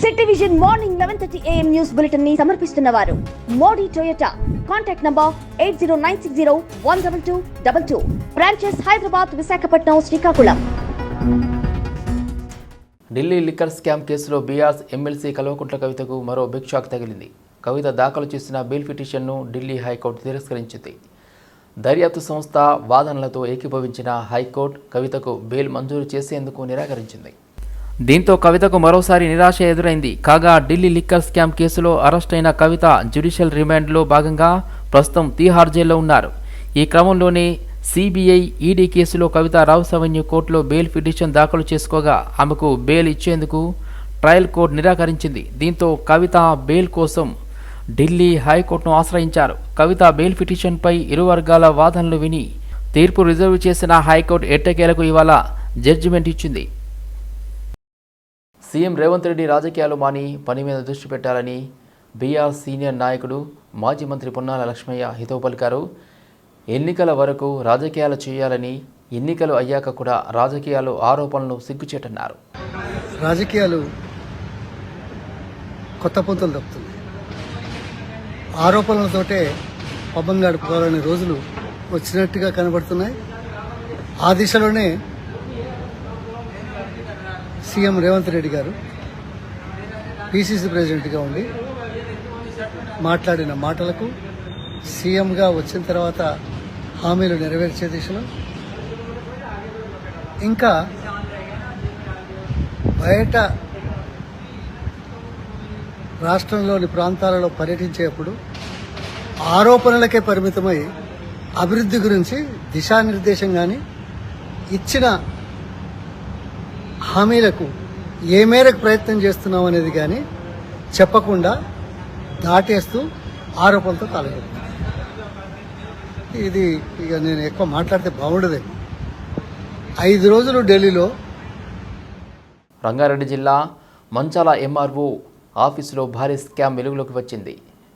City Vision morning eleven thirty AM news బులెటిన్ని సమర్పిస్తున్న వారు. Modi Toyota. Contact number eight zero nine six zero one double two double two. Branches Hyderabad Visakhapatnam Srikakulam. Delhi liquor scam కేసులో BRS MLC Kalvakuntla కవితకు మరో big shock తగిలింది. కవిత దాఖలు చేసిన bail పిటిషన్ను Delhi high court తిరస్కరించింది. దర్యాప్తు సంస్థ వాదనలతో ఏకీభవించిన హైకోర్టు కవితకు బెయిల్ మంజూరు చేసేందుకు నిరాకరించింది. దీంతో కవితకు మరోసారి నిరాశ ఎదురైంది. కాగా ఢిల్లీ లిక్కర్ స్కామ్ కేసులో అరెస్ట్ అయిన కవిత జ్యుడిషియల్ రిమాండ్లో భాగంగా ప్రస్తుతం తీహార్ జైల్లో ఉన్నారు. ఈ క్రమంలోనే సిబిఐ ఈడీ కేసులో కవిత రావు అవెన్యూ కోర్టులో బెయిల్ పిటిషన్ దాఖలు చేసుకోగా ఆమెకు బెయిల్ ఇచ్చేందుకు ట్రయల్ కోర్టు నిరాకరించింది. దీంతో కవిత బెయిల్ కోసం ఢిల్లీ హైకోర్టును ఆశ్రయించారు. కవిత బెయిల్ పిటిషన్పై ఇరు వర్గాల వాదనలు విని తీర్పు రిజర్వ్ చేసిన హైకోర్టు ఎట్టకేలకు ఇవాళ జడ్జిమెంట్ ఇచ్చింది. సీఎం రేవంత్ రెడ్డి రాజకీయాలు మాని పని మీద దృష్టి పెట్టాలని బీఆర్ సీనియర్ నాయకుడు మాజీ మంత్రి పొన్నాల లక్ష్మయ్య హితవు పలికారు. ఎన్నికల వరకు రాజకీయాలు చేయాలని ఎన్నికలు అయ్యాక కూడా రాజకీయాలు ఆరోపణలు సిగ్గుచేటన్నారు. రాజకీయాలు కొత్త పొంతలు తప్పుతుంది ఆరోపణలతోటే పబ్బం గడుపుకోవాలనే రోజులు వచ్చినట్టుగా కనబడుతున్నాయి. ఆ దిశలోనే సీఎం రేవంత్ రెడ్డి గారు పిసిసి ప్రెసిడెంట్గా ఉండి మాట్లాడిన మాటలకు సీఎంగా వచ్చిన తర్వాత హామీలు నెరవేర్చే దిశలో ఇంకా బయట రాష్ట్రంలోని ప్రాంతాలలో పర్యటించేప్పుడు ఆరోపణలకే పరిమితమై అభివృద్ధి గురించి దిశానిర్దేశం కానీ ఇచ్చిన హామీలకు ఏ మేరకు ప్రయత్నం చేస్తున్నాం అనేది కానీ చెప్పకుండా దాటేస్తూ ఆరోపణలతో కాలగలుగుతుంది ఇది ఇక నేను ఎక్కువ మాట్లాడితే బాగుండదే. ఐదు రోజులు ఢిల్లీలో రంగారెడ్డి జిల్లా మంచాల ఎంఆర్ఓ ఆఫీసులో భారీ స్కామ్ వెలుగులోకి వచ్చింది.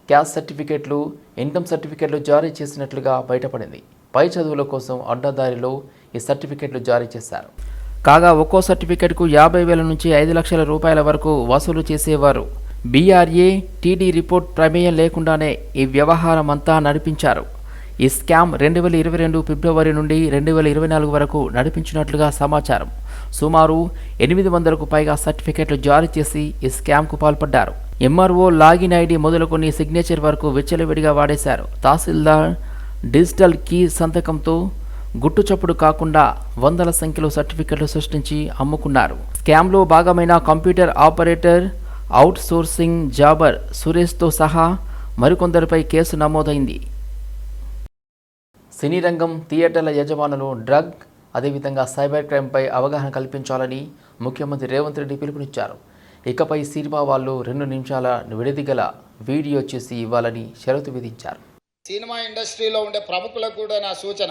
క్యాస్ట్ సర్టిఫికెట్లు ఇన్కమ్ సర్టిఫికెట్లు జారీ చేసినట్లుగా బయటపడింది. పై చదువుల కోసం అడ్డదారిలో ఈ సర్టిఫికెట్లు జారీ చేశారు. కాగా ఒక్కో సర్టిఫికెట్కు యాభై వేల నుంచి ఐదు లక్షల రూపాయల వరకు వసూలు చేసేవారు. బీఆర్ఏ టీడీ రిపోర్ట్ ప్రమేయం లేకుండానే ఈ వ్యవహారం అంతా నడిపించారు. ఈ స్కామ్ రెండు వేల ఇరవై రెండు ఫిబ్రవరి నుండి రెండు వేల ఇరవై నాలుగు వరకు నడిపించినట్లుగా సమాచారం. సుమారు ఎనిమిది వందలకు పైగా సర్టిఫికెట్లు జారీ చేసి ఈ స్కామ్కు పాల్పడ్డారు. ఎంఆర్ఓ లాగిన్ ఐడి మొదలుకొని సిగ్నేచర్ వరకు విచ్చలవిడిగా వాడేశారు. తహసీల్దార్ డిజిటల్ కీ సంతకంతో గుట్టుచప్పుడు కాకుండా వందల సంఖ్యలో సర్టిఫికెట్లు సృష్టించి అమ్ముకున్నారు. స్కామ్లో భాగమైన కంప్యూటర్ ఆపరేటర్ అవుట్ సోర్సింగ్ జాబర్ సురేష్తో సహా మరికొందరిపై కేసు నమోదైంది. సినీ రంగం థియేటర్ల యజమానులు డ్రగ్ అదేవిధంగా సైబర్ క్రైమ్పై అవగాహన కల్పించాలని ముఖ్యమంత్రి రేవంత్ రెడ్డి పిలుపునిచ్చారు. ఇకపై సినిమా వాళ్ళు రెండు నిమిషాల విడదిగల వీడియో చేసి ఇవ్వాలని షరతు విధించారు. సినిమా ఇండస్ట్రీలో ఉండే ప్రముఖులకు కూడా నా సూచన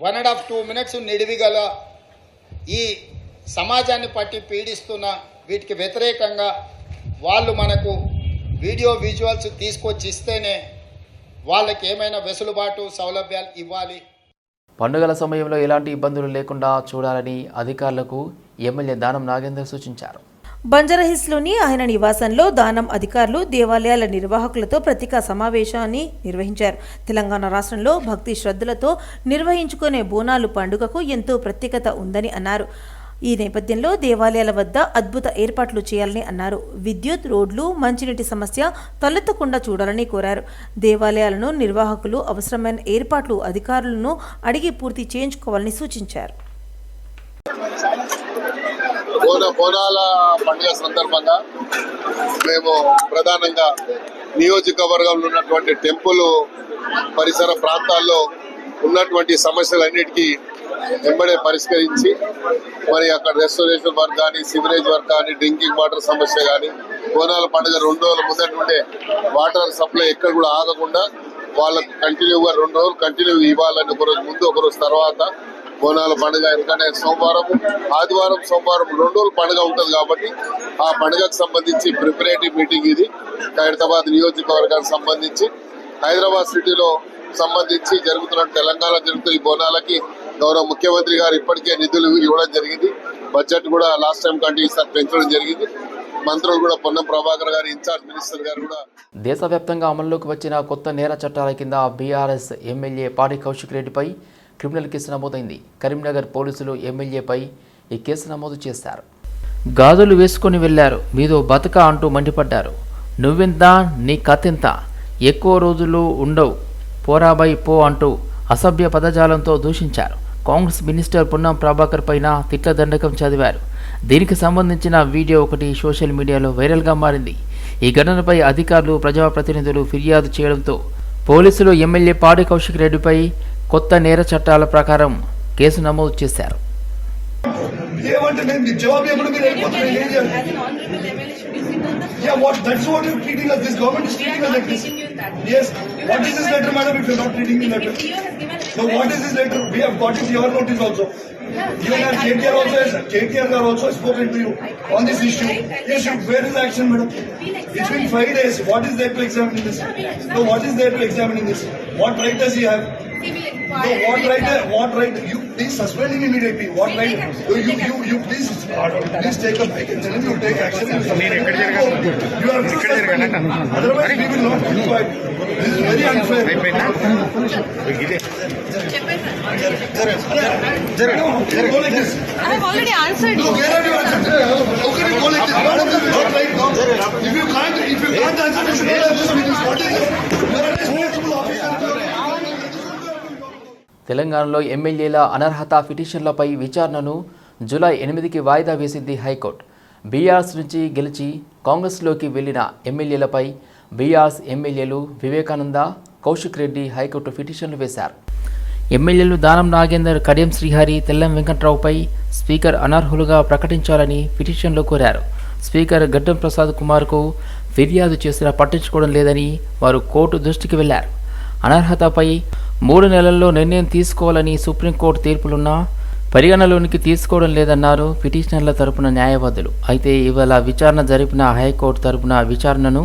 one and half two minutes నిడివిగల ఈ సమాజాన్ని పట్టి పీడిస్తున్న వీటికి వ్యతిరేకంగా వాళ్ళు మనకు వీడియో విజువల్స్ తీసుకొచ్చి ఇస్తేనే వాళ్ళకి ఏమైనా వెసులుబాటు సౌలభ్యాలు ఇవ్వాలి. పండుగల సమయంలో ఎలాంటి ఇబ్బందులు లేకుండా చూడాలని అధికారులకు ఎమ్మెల్యే దానం నాగేందర్ సూచించారు. బంజరహిస్లోని ఆయన నివాసంలో దానం అధికారులు దేవాలయాల నిర్వాహకులతో ప్రత్యేక సమావేశాన్ని నిర్వహించారు. తెలంగాణ రాష్ట్రంలో భక్తి శ్రద్ధలతో నిర్వహించుకునే బోనాలు పండుగకు ఎంతో ప్రత్యేకత ఉందని అన్నారు. ఈ నేపథ్యంలో దేవాలయాల వద్ద అద్భుత ఏర్పాట్లు చేయాలని అన్నారు. విద్యుత్ రోడ్లు మంచినీటి సమస్య తలెత్తకుండా చూడాలని కోరారు. దేవాలయాలను నిర్వాహకులు అవసరమైన ఏర్పాట్లు అధికారులను అడిగి పూర్తి చేయించుకోవాలని సూచించారు. బోన బోనాల పండుగ సందర్భంగా మేము ప్రధానంగా నియోజకవర్గంలో ఉన్నటువంటి టెంపుల్ పరిసర ప్రాంతాల్లో ఉన్నటువంటి సమస్యలన్నిటికీ వెంబడే పరిష్కరించి మరి అక్కడ రెస్టోరేషన్ వర్క్ కానీ సివరేజ్ వర్క్ కానీ డ్రింకింగ్ వాటర్ సమస్య కానీ బోనాల పండుగ రెండు రోజుల ముందటి నుండే వాటర్ సప్లై ఎక్కడ కూడా ఆగకుండా వాళ్ళకు కంటిన్యూగా రెండు రోజులు కంటిన్యూ ఇవ్వాలని ఒక రోజు ముందు ఒక రోజు తర్వాత బోనాల పండుగ ఎందుకంటే సోమవారం ఆదివారం సోమవారం రెండు రోజులు పండుగ ఉంటుంది కాబట్టి ఆ పండుగకు సంబంధించి ప్రిపరేటివ్ మీటింగ్ ఇది. హైదరాబాద్ నియోజకవర్గానికి సంబంధించి హైదరాబాద్ సిటీలో సంబంధించి జరుగుతున్న తెలంగాణ జరుగుతున్న ఈ బోనాలకి గౌరవ ముఖ్యమంత్రి గారు ఇప్పటికే నిధులు ఇవ్వడం జరిగింది. బడ్జెట్ కూడా లాస్ట్ టైం కంటే ఈసారి పెంచడం జరిగింది. మంత్రులు కూడా పొన్నం ప్రభాకర్ గారు ఇన్ఛార్జ్ మినిస్టర్ గారు కూడా దేశవ్యాప్తంగా అమల్లోకి వచ్చిన కొత్త నేర చట్టాల కింద బీఆర్ఎస్ ఎమ్మెల్యే పాడి కౌశిక్ రెడ్డిపై క్రిమినల్ కేసు నమోదైంది. కరీంనగర్ పోలీసులు ఎమ్మెల్యేపై ఈ కేసు నమోదు చేశారు. గాజులు వేసుకొని వెళ్ళారు. మీదో బతక అంటూ మండిపడ్డారు. నువ్వెంత నీ కథింత ఎక్కువ రోజులు ఉండవు. పోరాబై పో అంటూ అసభ్య పదజాలంతో దూషించారు. కాంగ్రెస్ మినిస్టర్ పున్నం ప్రభాకర్ పైన తిట్ల దండకం చదివారు. దీనికి సంబంధించిన వీడియో ఒకటి సోషల్ మీడియాలో వైరల్గా మారింది. ఈ ఘటనపై అధికారులు ప్రజాప్రతినిధులు ఫిర్యాదు చేయడంతో పోలీసులు ఎమ్మెల్యే పాడి కౌశిక్ రెడ్డిపై కొత్త నేర చట్టాల ప్రకారం కేసు నమోదు చేశారు Yeah, what? That's what you're treating us. This government is treating us like this. Yes. What is this letter, madam? If you're not treating me letter. So what is this letter? We have got it your notice also. Even as KTR also has KTR has also spoken to you on this issue. Yes, you, where is the action, madam? It's been five days. What is there to examine this? No, what is there to examine this? What right does he have? No, what right? What right? You please suspend him immediately. What right? You you you, you please please take a break and tell him you take action. You suspend him. You have to suspend him. Otherwise, we will not keep quiet. This is very unfair. No, you go like this. I have already answered No, you. where are you answering? How can you go like this? Madam, this is not right now. If you can't, if you can't answer, you should not have this meeting. What is this? You are a responsible officer. తెలంగాణలో ఎమ్మెల్యేల అనర్హత పిటిషన్లపై విచారణను July ఎనిమిదికి వాయిదా వేసింది high court. BRS నుంచి గెలిచి కాంగ్రెస్లోకి వెళ్ళిన ఎమ్మెల్యేలపై బీఆర్స్ ఎమ్మెల్యేలు వివేకానంద కౌశిక్ రెడ్డి హైకోర్టు పిటిషన్లు వేశారు. ఎమ్మెల్యేలు దానం నాగేందర్ కడియం శ్రీహరి తెల్లం వెంకట్రావుపై స్పీకర్ అనర్హులుగా ప్రకటించాలని పిటిషన్లో కోరారు. స్పీకర్ గడ్డం ప్రసాద్ కుమార్కు ఫిర్యాదు చేసినా పట్టించుకోవడం లేదని వారు కోర్టు దృష్టికి వెళ్ళారు అనర్హతపై మూడు నెలల్లో నిర్ణయం తీసుకోవాలని సుప్రీంకోర్టు తీర్పులున్నా పరిగణలోనికి తీసుకోవడం లేదన్నారు పిటిషనర్ల తరపున న్యాయవాదులు. అయితే ఇవాళ విచారణ జరిపిన హైకోర్టు తరపున విచారణను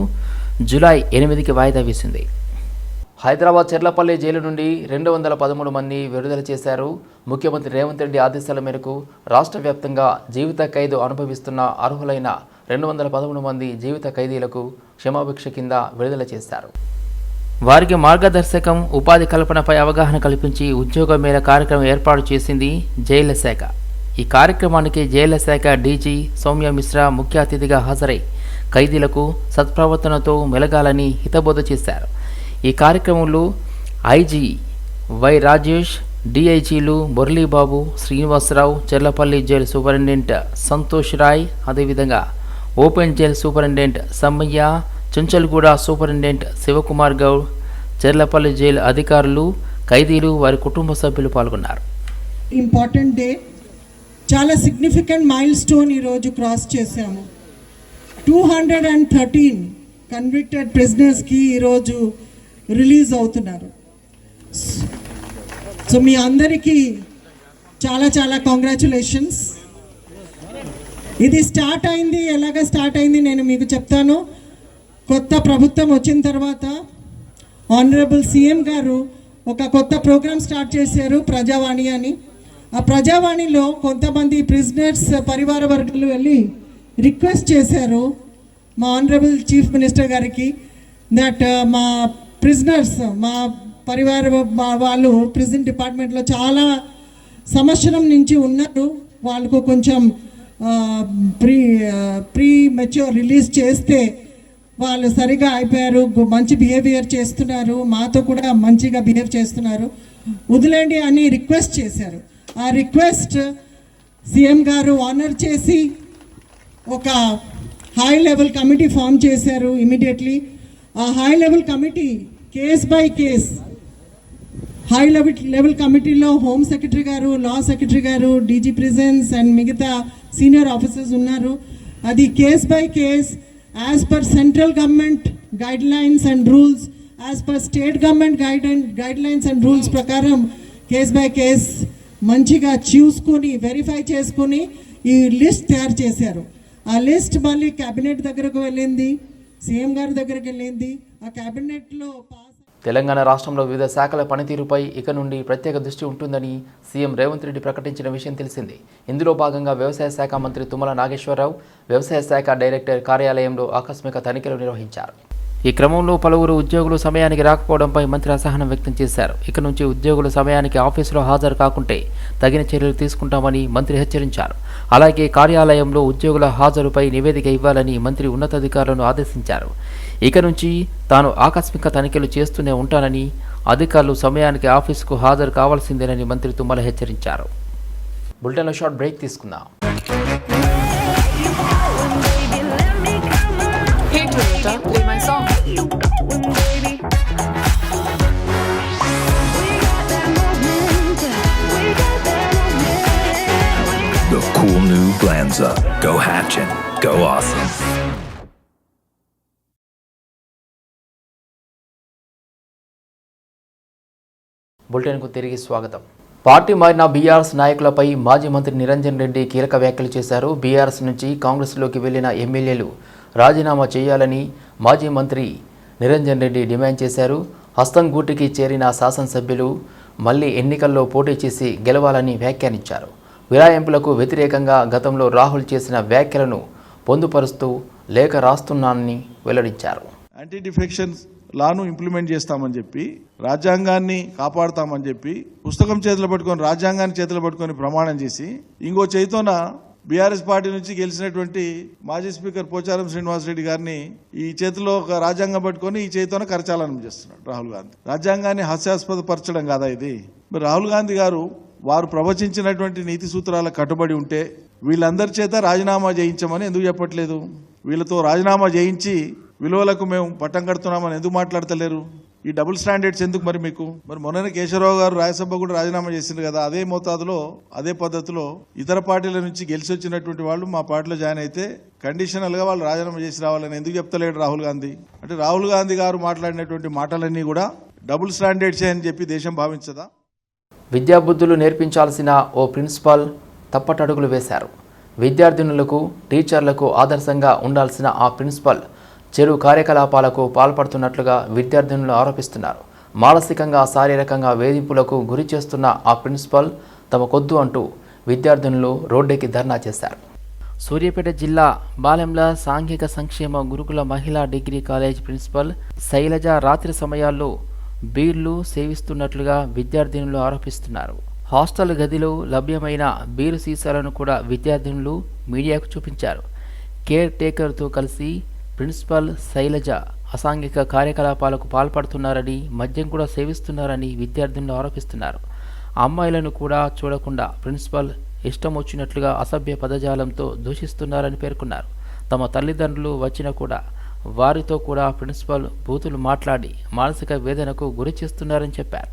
జులై ఎనిమిదికి వాయిదా వేసింది. హైదరాబాద్ చెర్లపల్లి జైలు నుండి రెండు వందల పదమూడు మంది విడుదల చేశారు. ముఖ్యమంత్రి రేవంత్ రెడ్డి ఆదేశాల మేరకు రాష్ట్ర వ్యాప్తంగా జీవిత ఖైదు అనుభవిస్తున్న అర్హులైన రెండు వందల పదమూడు మంది జీవిత ఖైదీలకు క్షమాభిక్ష కింద విడుదల చేశారు. వారికి మార్గదర్శకం ఉపాధి కల్పనపై అవగాహన కల్పించి ఉద్యోగ మేళ కార్యక్రమం ఏర్పాటు చేసింది జైళ్ళ శాఖ ఈ కార్యక్రమానికి జైళ్ళ శాఖ డీజీ సౌమ్య మిశ్రా ముఖ్య అతిథిగా హాజరై ఖైదీలకు సత్ప్రవర్తనతో మెలగాలని హితబోధ చేశారు. ఈ కార్యక్రమంలో ఐజీ వై రాజేష్ డిఐజీలు మురళీబాబు శ్రీనివాసరావు చెర్లపల్లి జైలు సూపరింటెండెంట్ సంతోష్ రాయ్ అదేవిధంగా open jail superintendent Sammaiah Chanchalguda superintendent Sivakumar Goud Cherlapalli jail అధికారులు ఖైదీలు వారి కుటుంబ సభ్యులు పాల్గొన్నారు. Important day. చాలా సిగ్నిఫికెంట్ మైల్ స్టోన్ ఈరోజు క్రాస్ చేశాము. Two hundred and thirteen convicted ప్రిజనర్స్కి ఈరోజు రిలీజ్ అవుతున్నారు. సో మీ అందరికీ చాలా చాలా కాంగ్రాచులేషన్స్. ఇది స్టార్ట్ అయింది. ఎలాగ స్టార్ట్ అయింది నేను మీకు చెప్తాను. కొత్త ప్రభుత్వం వచ్చిన తర్వాత ఆనరబుల్ సీఎం గారు ఒక కొత్త ప్రోగ్రామ్ స్టార్ట్ చేశారు ప్రజావాణి అని. ఆ ప్రజావాణిలో కొంతమంది ప్రిజనర్స్ పరివార వర్గాలు వెళ్ళి రిక్వెస్ట్ చేశారు మా ఆనరబుల్ చీఫ్ మినిస్టర్ గారికి దట్ uh, మా ప్రిజనర్స్ మా పరివార మా వాళ్ళు ప్రిజన్ డిపార్ట్మెంట్లో చాలా సంవత్సరం నుంచి ఉన్నారు. వాళ్ళకు కొంచెం ప్రీ ప్రీ మెచ్యూర్ రిలీజ్ చేస్తే వాళ్ళు సరిగా అయిపోయారు మంచి బిహేవియర్ చేస్తున్నారు మాతో కూడా మంచిగా బిహేవ్ చేస్తున్నారు. వదిలేండి అని రిక్వెస్ట్ చేశారు. ఆ రిక్వెస్ట్ సీఎం గారు ఆనర్ చేసి ఒక హై లెవెల్ కమిటీ ఫామ్ చేశారు ఇమీడియట్లీ ఆ high level committee case by case high level level కమిటీలో హోమ్ సెక్రటరీ గారు లా సెక్రటరీ గారు డీజీ ప్రిజెన్స్ అండ్ మిగతా సీనియర్ ఆఫీసర్స్ ఉన్నారు. అది case by case as per central government guidelines and rules as per state government guide and guidelines and rules ప్రకారం case by case మంచిగా చూసుకొని verify చేసుకొని ఈ లిస్ట్ తయారు చేశారు. ఆ లిస్ట్ మళ్ళీ కేబినెట్ దగ్గరకు వెళ్ళింది సీఎం గారి దగ్గరికి వెళ్ళింది. ఆ కేబినెట్లో తెలంగాణ రాష్ట్రంలో వివిధ శాఖల పనితీరుపై ఇక నుండి ప్రత్యేక దృష్టి ఉంటుందని సీఎం రేవంత్ రెడ్డి ప్రకటించిన విషయం తెలిసిందే. ఇందులో భాగంగా వ్యవసాయ శాఖ మంత్రి తుమ్మల నాగేశ్వరరావు వ్యవసాయ శాఖ డైరెక్టర్ కార్యాలయంలో ఆకస్మిక తనిఖీలు నిర్వహించారు. ఈ క్రమంలో పలువురు ఉద్యోగులు సమయానికి రాకపోవడంపై మంత్రి అసహనం వ్యక్తం చేశారు. ఇక నుంచి ఉద్యోగులు సమయానికి ఆఫీసులో హాజరు కాకుంటే తగిన చర్యలు తీసుకుంటామని మంత్రి హెచ్చరించారు. అలాగే కార్యాలయంలో ఉద్యోగుల హాజరుపై నివేదిక ఇవ్వాలని మంత్రి ఉన్నతాధికారులను ఆదేశించారు. ఇక నుంచి తాను ఆకస్మిక తనిఖీలు చేస్తూనే ఉంటానని అధికారులు సమయానికి ఆఫీసుకు హాజరు కావాల్సిందేనని మంత్రి తుమ్మల హెచ్చరించారు బులెటిన్లో షార్ట్ బ్రేక్ తీసుకుందాం The cool new Glanza. Go hatching. Go awesome. బులెటిన్కు తిరిగి స్వాగతం. పార్టీ మారిన బీఆర్ఎస్ నాయకులపై మాజీ మంత్రి నిరంజన్ రెడ్డి కీలక వ్యాఖ్యలు చేశారు. బీఆర్ఎస్ నుంచి కాంగ్రెస్లోకి వెళ్ళిన ఎమ్మెల్యేలు రాజీనామా చేయాలని మాజీ మంత్రి నిరంజన్ రెడ్డి డిమాండ్ చేశారు. హస్తం గూటికి చేరిన శాసనసభ్యులు మళ్ళీ ఎన్నికల్లో పోటీ చేసి గెలవాలని వ్యాఖ్యానించారు. విరాయింపులకు వ్యతిరేకంగా గతంలో రాహుల్ చేసిన వ్యాఖ్యలను పొందుపరుస్తూ లేఖ రాస్తున్నానని వెల్లడించారు. యాంటీ డిఫెక్షన్ లాను ఇంప్లిమెంట్ చేస్తామని చెప్పి రాజ్యాంగాన్ని కాపాడుతామని చెప్పి పుస్తకం చేతులు పట్టుకొని రాజ్యాంగాన్ని చేతులు పట్టుకొని ప్రమాణం చేసి ఇంకో చేతితోన బీఆర్ఎస్ పార్టీ నుంచి గెలిచినటువంటి మాజీ స్పీకర్ పోచారం శ్రీనివాసరెడ్డి గారిని ఈ చేతిలో ఒక రాజ్యాంగం పట్టుకొని ఈ చేతితోనే కరచాలనం చేస్తున్నాడు రాహుల్ గాంధీ. రాజ్యాంగాన్ని హాస్యాస్పద పరచడం కాదా ఇది? మరి రాహుల్ గాంధీ గారు వారు ప్రవచించినటువంటి నీతి సూత్రాల కట్టుబడి ఉంటే వీళ్ళందరి చేత రాజీనామా చేయించమని ఎందుకు చెప్పట్లేదు? వీళ్ళతో రాజీనామా చేయించి విలువలకు మేము పట్టం కడుతున్నామని ఎందుకు మాట్లాడతలేరు? ఈ డబుల్ స్టాండర్డ్స్ ఎందుకు మరి మీకు? మరి మొన్న కేశవరావు గారు రాజ్యసభ కూడా రాజీనామా చేసింది కదా అదే మోతాదులో అదే పద్ధతిలో ఇతర పార్టీల నుంచి గెలిచి వచ్చినటువంటి వాళ్ళు మా పార్టీలో జాయిన్ అయితే కండిషనల్గా వాళ్ళు రాజీనామా చేసి రావాలని ఎందుకు చెప్తలేడు రాహుల్ గాంధీ? అంటే రాహుల్ గాంధీ గారు మాట్లాడినటువంటి మాటలన్నీ కూడా డబుల్ స్టాండర్డ్సే అని చెప్పి దేశం భావించదా? విద్యాబుద్ధులు నేర్పించాల్సిన ఓ ప్రిన్సిపాల్ తప్పటడుగులు వేశారు. విద్యార్థినులకు టీచర్లకు ఆదర్శంగా ఉండాల్సిన ఆ ప్రిన్సిపల్ చెడు కార్యకలాపాలకు పాల్పడుతున్నట్లుగా విద్యార్థినులు ఆరోపిస్తున్నారు. మానసికంగా శారీరకంగా వేధింపులకు గురి చేస్తున్న ఆ ప్రిన్సిపల్ తమకొద్దు అంటూ విద్యార్థినులు రోడ్డెక్కి ధర్నా చేశారు. సూర్యాపేట జిల్లా బాలెంల సాంఘిక సంక్షేమ గురుకుల మహిళా డిగ్రీ కాలేజ్ ప్రిన్సిపల్ శైలజ రాత్రి సమయాల్లో బీర్లు సేవిస్తున్నట్లుగా విద్యార్థినులు ఆరోపిస్తున్నారు. హాస్టల్ గదిలో లభ్యమైన బీరు సీసాలను కూడా విద్యార్థినులు మీడియాకు చూపించారు. కేర్ టేకర్తో కలిసి ప్రిన్సిపల్ శైలజ అసాంఘిక కార్యకలాపాలకు పాల్పడుతున్నారని మద్యం కూడా సేవిస్తున్నారని విద్యార్థినులు ఆరోపిస్తున్నారు. అమ్మాయిలను కూడా చూడకుండా ప్రిన్సిపల్ ఇష్టం వచ్చినట్లుగా అసభ్య పదజాలంతో దూషిస్తున్నారని పేర్కొన్నారు. తమ తల్లిదండ్రులు వచ్చినా కూడా వారితో కూడా ప్రిన్సిపల్ బూతులు మాట్లాడి మానసిక వేదనకు గురి చేస్తున్నారని చెప్పారు.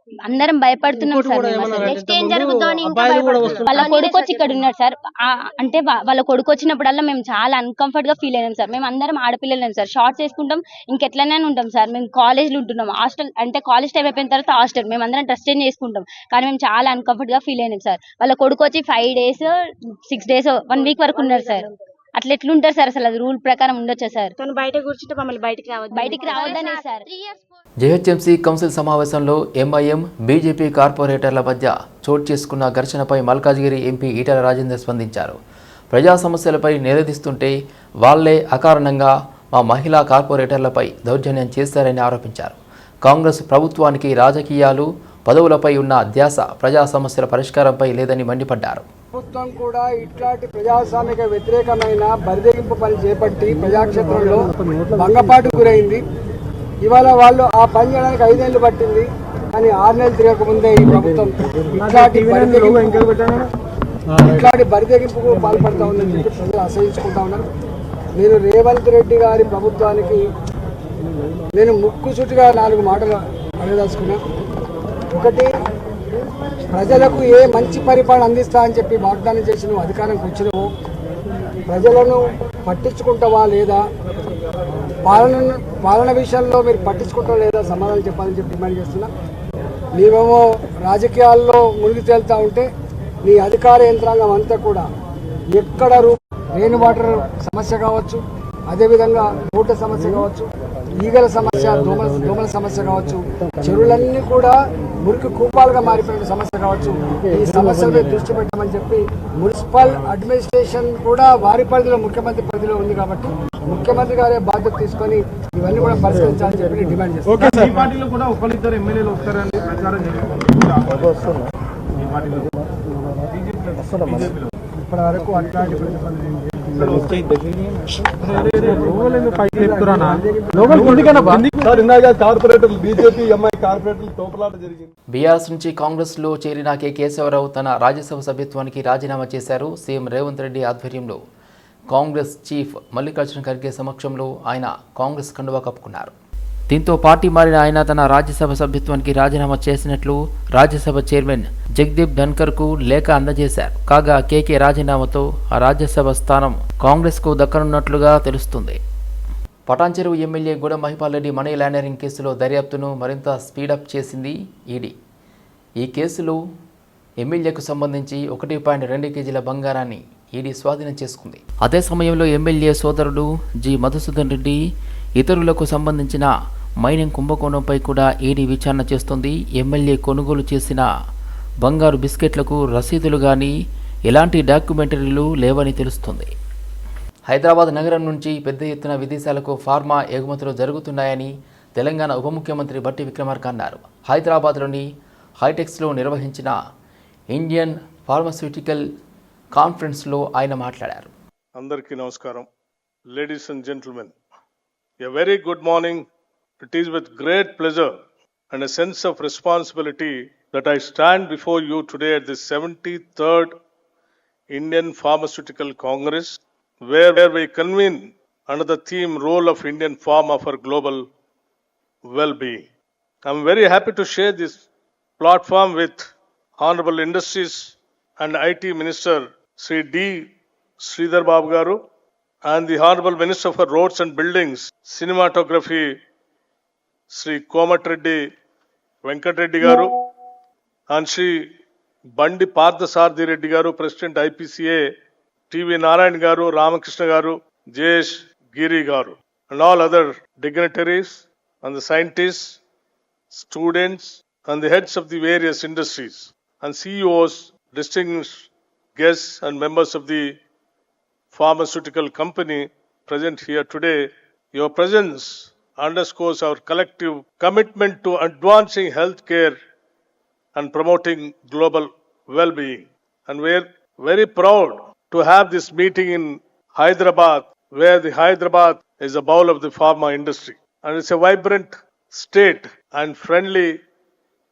అందరం భయపడుతున్నాం సార్. నెక్స్ట్ ఏం జరుగుతుందో. వాళ్ళ కొడుకు వచ్చి ఇక్కడ ఉన్నాడు సార్. అంటే వాళ్ళ కొడుకు వచ్చినప్పుడల్లా మేము చాలా అన్కంఫర్ట్గా ఫీల్ అయినాం సార్. మేము అందరం ఆడపిల్లలేం సార్. షార్ట్స్ వేసుకుంటాం ఇంకెట్లనే ఉంటాం సార్. మేము కాలేజ్లో ఉంటున్నాం. హాస్టల్ అంటే కాలేజ్ టైం అయిపోయిన తర్వాత హాస్టల్ మేము అందరం ట్రస్ట్ చేంజ్ చేసుకుంటాం. కానీ మేము చాలా అన్కంఫర్ట్గా ఫీల్ అయినాం సార్. వాళ్ళ కొడుకు వచ్చి five days six days one week వరకు ఉన్నారు సార్. అట్లా ఎట్లుంటారు సార్ అసలు? అది రూల్ ప్రకారం ఉండొచ్చా సార్? తను బయట కూర్చుంటే మమ్మల్ని బయటికి రావద్దు. బయటికి రావద్దనే sir. Three years GHMC council సమావేశంలో ఎంఐఎం బీజేపీ కార్పొరేటర్ల మధ్య చోటు చేసుకున్న ఘర్షణపై మల్కాజ్గిరి ఎంపీ ఈటల రాజేందర్ స్పందించారు. ప్రజా సమస్యలపై నిలదీస్తుంటే వాళ్ళే అకారణంగా మా మహిళా కార్పొరేటర్లపై దౌర్జన్యం చేశారని ఆరోపించారు. కాంగ్రెస్ ప్రభుత్వానికి రాజకీయాలు పదవులపై ఉన్న ధ్యాస ప్రజా సమస్యల పరిష్కారంపై లేదని మండిపడ్డారు. ప్రభుత్వం కూడా ఇట్లాంటి ప్రజాస్వామిక వ్యతిరేకమైన బరిదెగింపు పని చేపట్టి ప్రజాక్షేత్రంలో భంగపాటు గురైంది. ఇవాళ వాళ్ళు ఆ పని చేయడానికి ఐదేళ్ళు పట్టింది కానీ ఆరు నెలలు తిరగక ముందే ఈ ప్రభుత్వం ఇట్లాంటి ఇట్లాంటి బరిదెగింపుకు పాల్పడతా ఉందని చెప్పి ప్రజలు అసహించుకుంటా ఉన్నారు. నేను రేవంత్ రెడ్డి గారి ప్రభుత్వానికి నేను ముక్కుసూటిగా నాలుగు మాటలు అడగదలుచుకున్నా. ఒకటి ప్రజలకు ఏ మంచి పరిపాలన అందిస్తా అని చెప్పి వాగ్దానం చేసి నువ్వు అధికారంకి వచ్చినవు ప్రజలను పట్టించుకుంటావా లేదా? పాలన పాలన విషయంలో మీరు పట్టించుకుంటావా లేదా సమాధానం చెప్పాలని చెప్పి డిమాండ్ చేస్తున్నా. నీవేమో రాజకీయాల్లో మునిగి తేలుతా ఉంటే నీ అధికార యంత్రాంగం అంతా కూడా ఎక్కడ రూ రెయిన్ వాటర్ సమస్య కావచ్చు అదేవిధంగా ఓట్ల సమస్య కావచ్చు ఈగల సమస్య దోమల దోమల సమస్య కావచ్చు చెరువులన్నీ కూడా మురికి కూపాలుగా మారిపోయిన సమస్య కావచ్చు. ఈ సమస్యలపై దృష్టి పెట్టమని చెప్పి మున్సిపల్ అడ్మినిస్ట్రేషన్ కూడా వారి పరిధిలో ముఖ్యమంత్రి పరిధిలో ఉంది కాబట్టి ముఖ్యమంత్రి గారే బాధ్యత తీసుకొని ఇవన్నీ కూడా పరిష్కరించాలని చెప్పి డిమాండ్ చేస్తాను ఈ పార్టీలో కూడా ఒకరిద్దరు ఎమ్మెల్యేలు వస్తారని ప్రచారం ఇప్పటి వరకు అట్లాంటి బీఆర్ఎస్ నుంచి కాంగ్రెస్లో చేరిన కె. కేశవరావు తన రాజ్యసభ సభ్యత్వానికి రాజీనామా చేశారు సీఎం రేవంత్ రెడ్డి ఆధ్వర్యంలో. కాంగ్రెస్ చీఫ్ మల్లికార్జున ఖర్గే సమక్షంలో ఆయన కాంగ్రెస్ కండువా కప్పుకున్నారు. దీంతో పార్టీ మారిన ఆయన తన రాజ్యసభ సభ్యత్వానికి రాజీనామా చేసినట్లు రాజ్యసభ చైర్మన్ జగదీప్ ధన్కర్కు లేఖ అందజేశారు. కాగా కేకే రాజీనామాతో ఆ రాజ్యసభ స్థానం కాంగ్రెస్కు దక్కనున్నట్లుగా తెలుస్తుంది. పటాన్చెరువు ఎమ్మెల్యే గూడ మహిపాల్ రెడ్డి మనీ లాండరింగ్ కేసులో దర్యాప్తును మరింత స్పీడప్ చేసింది ఈడీ. ఈ కేసులో ఎమ్మెల్యేకు సంబంధించి ఒకటి పాయింట్ రెండు కేజీల బంగారాన్ని ఈడీ స్వాధీనం చేసుకుంది. అదే సమయంలో ఎమ్మెల్యే సోదరుడు జి. మధుసూదన్ రెడ్డి ఇతరులకు సంబంధించిన మైనింగ్ కుంభకోణంపై కూడా ఈడీ విచారణ చేస్తుంది. ఎమ్మెల్యే కొనుగోలు చేసిన బంగారు బిస్కెట్లకు రసీదులు కానీ ఎలాంటి డాక్యుమెంటరీలు లేవని తెలుస్తుంది. హైదరాబాద్ నగరం నుంచి పెద్ద ఎత్తున విదేశాలకు ఫార్మా ఎగుమతులు జరుగుతున్నాయని తెలంగాణ ఉప ముఖ్యమంత్రి బట్టి విక్రమార్క అన్నారు. హైదరాబాద్లోని హైటెక్స్లో నిర్వహించిన ఇండియన్ ఫార్మస్యూటికల్ కాన్ఫరెన్స్లో ఆయన మాట్లాడారు అందరికీ నమస్కారం ladies and gentlemen a very good morning it is with great pleasure and a sense of responsibility that I stand before you today at the seventy third Indian pharmaceutical congress where, where we convene under the theme role of Indian pharma for global well-being. I'm very happy to share this platform with Honorable Industries and IT Minister Shri D Sridhar Babu garu and the honourable minister for roads and buildings cinematography Shri Komatireddy Venkatreddy garu and Shri బండి పార్థసారథి రెడ్డి గారు president IPCA TV Narayana గారు Ramakrishna garu Jayesh Giri garu. And all other dignitaries and the scientist students and the heads of the various industries and CEOs distinguished guests and members of the pharmaceutical company present here today, your presence underscores our collective commitment to advancing healthcare and promoting global well-being. And we're very proud to have this meeting in Hyderabad, where the Hyderabad is a bowl of the pharma industry. And it's a vibrant state and friendly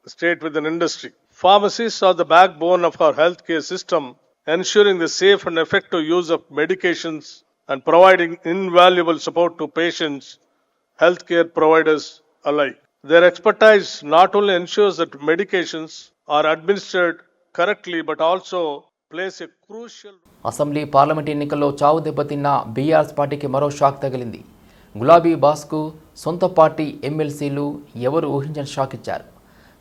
state with an industry. Pharmacists are the backbone of our healthcare system, ensuring the safe and effective use of medications and providing invaluable support to patients, healthcare providers alike. Their expertise not only ensures that medications are administered correctly but also plays a crucial assembly parliament ఎన్నికల్లో చావు దెబ్బతిన్న BRS పార్టీకి మరో shock తగిలింది గులాబీ బాస్కు సొంత party ఎమ్మెల్సీలు ఎవరు ఊహించని షాక్ ఇచ్చారు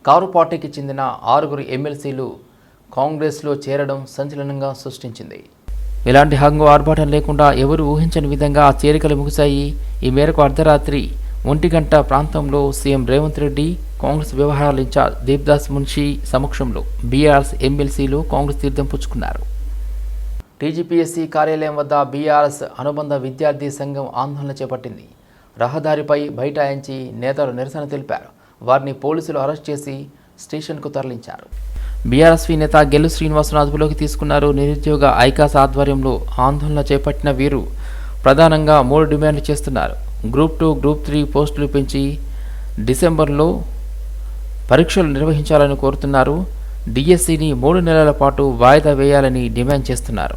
కారు పార్టీకి చెందిన ఆరుగురు ఎమ్మెల్సీలు కాంగ్రెస్లో చేరడం సంచలనంగా సృష్టించింది. ఎలాంటి హంగు ఆర్భాటం లేకుండా ఎవరు ఊహించని విధంగా ఆ చేరికలు ముగిశాయి? ఈ మేరకు అర్ధరాత్రి ఒంటి గంట ప్రాంతంలో సీఎం రేవంత్ రెడ్డి కాంగ్రెస్ వ్యవహారాల ఇన్ఛార్జ్ దీప్దాస్ మున్షి సమక్షంలో బీఆర్ఎస్ ఎమ్మెల్సీలు కాంగ్రెస్ తీర్థం పుచ్చుకున్నారు. టీజీపీఎస్సీ కార్యాలయం వద్ద బీఆర్ఎస్ అనుబంధ విద్యార్థి సంఘం ఆందోళన చేపట్టింది. రహదారిపై బైఠాయించి నేతలు నిరసన తెలిపారు. వారిని పోలీసులు అరెస్ట్ చేసి స్టేషన్కు తరలించారు. బీఆర్ఎస్వి నేత గెల్లు శ్రీనివాసను అదుపులోకి తీసుకున్నారు నిరుద్యోగ ఐకాస్ ఆధ్వర్యంలో ఆందోళన చేపట్టిన వీరు ప్రధానంగా మూడు డిమాండ్లు చేస్తున్నారు గ్రూప్ టూ గ్రూప్ త్రీ పోస్టులు పెంచి డిసెంబర్లో పరీక్షలు నిర్వహించాలని కోరుతున్నారు డిఎస్సిని మూడు నెలల పాటు వాయిదా వేయాలని డిమాండ్ చేస్తున్నారు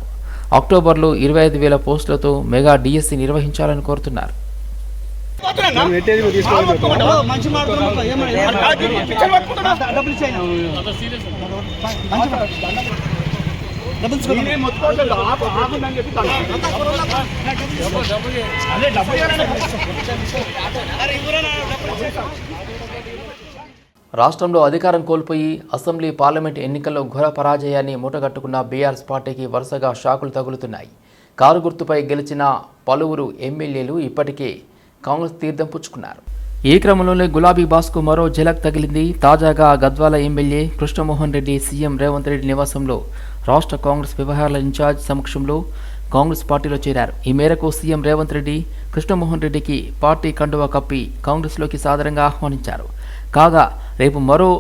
అక్టోబర్లో ఇరవై ఐదు వేల పోస్టులతో మెగా డిఎస్సి నిర్వహించాలని కోరుతున్నారు రాష్ట్రంలో అధికారం కోల్పోయి అసెంబ్లీ పార్లమెంట్ ఎన్నికల్లో ఘోర పరాజయాన్ని మూటగట్టుకున్న బీఆర్ఎస్ పార్టీకి వరుసగా షాకులు తగులుతున్నాయి. కారు గుర్తుపై గెలిచిన పలువురు ఎమ్మెల్యేలు ఇప్పటికే కాంగ్రెస్ తీర్థం పుచ్చుకున్నారు. ఈ క్రమంలోనే గులాబీ బాస్కు మరో ఝలక్ తగిలింది. తాజాగా గద్వాల ఎమ్మెల్యే కృష్ణమోహన్ రెడ్డి సీఎం రేవంత్ రెడ్డి నివాసంలో రాష్ట్ర కాంగ్రెస్ వ్యవహారాల ఇన్ఛార్జ్ సమక్షంలో కాంగ్రెస్ పార్టీలో చేరారు. ఈ మేరకు సీఎం రేవంత్ రెడ్డి కృష్ణమోహన్ రెడ్డికి పార్టీ కండువా కప్పి కాంగ్రెస్లోకి సాదరంగా ఆహ్వానించారు. కాగా రేపు మరో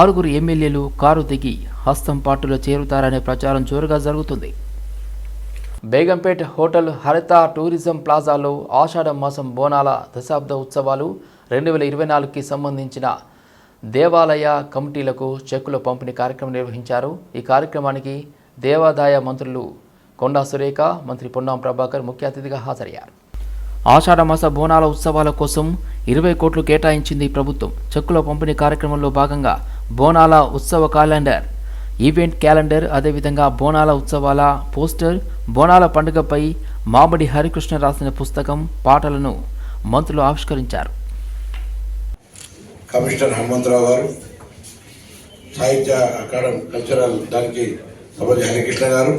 ఆరుగురు ఎమ్మెల్యేలు కారు దిగి హస్తం పార్టీలో చేరుతారనే ప్రచారం జోరుగా జరుగుతుంది. బేగంపేట్ హోటల్ హరిత టూరిజం ప్లాజాలో ఆషాఢ మాసం బోనాల దశాబ్ద ఉత్సవాలు రెండు వేల ఇరవై నాలుగుకి సంబంధించిన దేవాలయ కమిటీలకు చెక్కుల పంపిణీ కార్యక్రమం నిర్వహించారు. ఈ కార్యక్రమానికి దేవాదాయ మంత్రులు కొండా సురేఖ మంత్రి పొన్నాం ప్రభాకర్ ముఖ్య అతిథిగా హాజరయ్యారు. ఆషాఢమాస బోనాల ఉత్సవాల కోసం ఇరవై కోట్లు కేటాయించింది ప్రభుత్వం. చెక్కుల పంపిణీ కార్యక్రమంలో భాగంగా బోనాల ఉత్సవ క్యాలెండర్ ఈవెంట్ క్యాలెండర్ అదేవిధంగా బోనాల ఉత్సవాల పోస్టర్ బోనాల పండుగపై మామిడి హరికృష్ణ రాసిన పుస్తకం పాటలను మంత్రులు ఆవిష్కరించారు. కమిషనర్ హనుమంతరావు గారు సాహిత్య అకాడమీ కల్చరల్ దానికి సభజ హరికృష్ణ గారు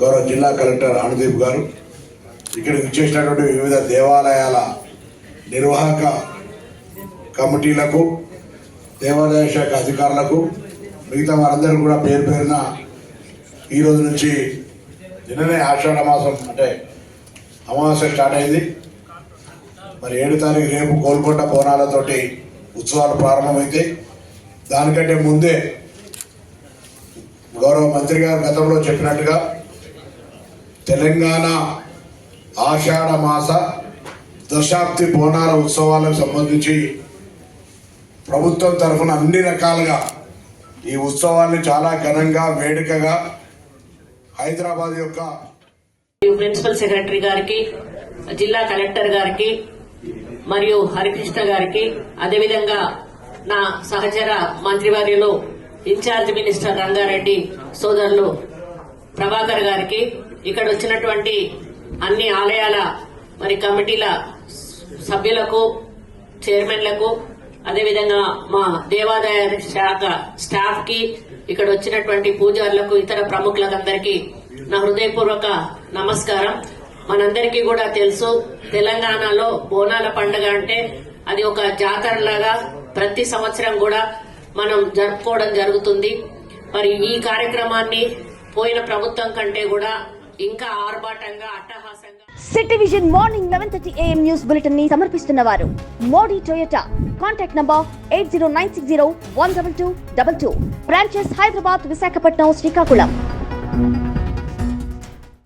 గౌరవ జిల్లా కలెక్టర్ అనుదీప్ గారు. ఇక్కడికి ఇచ్చేసినటువంటి వివిధ దేవాలయాల నిర్వాహక కమిటీలకు దేవాదాయ శాఖ అధికారులకు మిగతా వారందరూ కూడా పేరు పేరున ఈరోజు నుంచి నిన్ననే ఆషాఢ మాసం అంటే అమావాస్య స్టార్ట్ అయింది. మరి ఏడు తారీఖు రేపు గోల్కొండ బోనాలతోటి ఉత్సవాలు ప్రారంభమైతే దానికంటే ముందే గౌరవ మంత్రి గారు గతంలో చెప్పినట్టుగా తెలంగాణ ఆషాఢ మాస దశాబ్ది బోనాల ఉత్సవాలకు సంబంధించి ప్రభుత్వం తరఫున అన్ని రకాలుగా ఈ ఉత్సవాన్ని చాలా ఘనంగా వేడుకగా హైదరాబాద్ యొక్క ప్రిన్సిపల్ సెక్రటరీ గారికి జిల్లా కలెక్టర్ గారికి మరియు హరికృష్ణ గారికి అదేవిధంగా నా సహచర మంత్రివర్యులు ఇన్ఛార్జ్ మినిస్టర్ రంగారెడ్డి సోదరులు ప్రభాకర్ గారికి ఇక్కడ వచ్చినటువంటి అన్ని ఆలయాల మరి కమిటీల సభ్యులకు చైర్మన్లకు అదేవిధంగా మా దేవాదాయ శాఖ స్టాఫ్కి ఇక్కడ వచ్చినటువంటి పూజారులకు ఇతర ప్రముఖులకు అందరికీ నా హృదయపూర్వక నమస్కారం. మనందరికీ కూడా తెలుసు తెలంగాణలో బోనాల పండుగ అంటే అది ఒక జాతరలాగా ప్రతి సంవత్సరం కూడా మనం జరుపుకోవడం జరుగుతుంది. మరి ఈ కార్యక్రమాన్ని పోయిన ప్రభుత్వం కంటే కూడా ఇంకా ఆర్భాటంగా అట్టహాసంగా city vision morning eleven thirty AM news బులెటిన్ని సమర్పిస్తున్న వారు Modi Toyota. Contact number eight zero nine six zero one double two double two. Branches Hyderabad Visakhapatnam Srikakulam.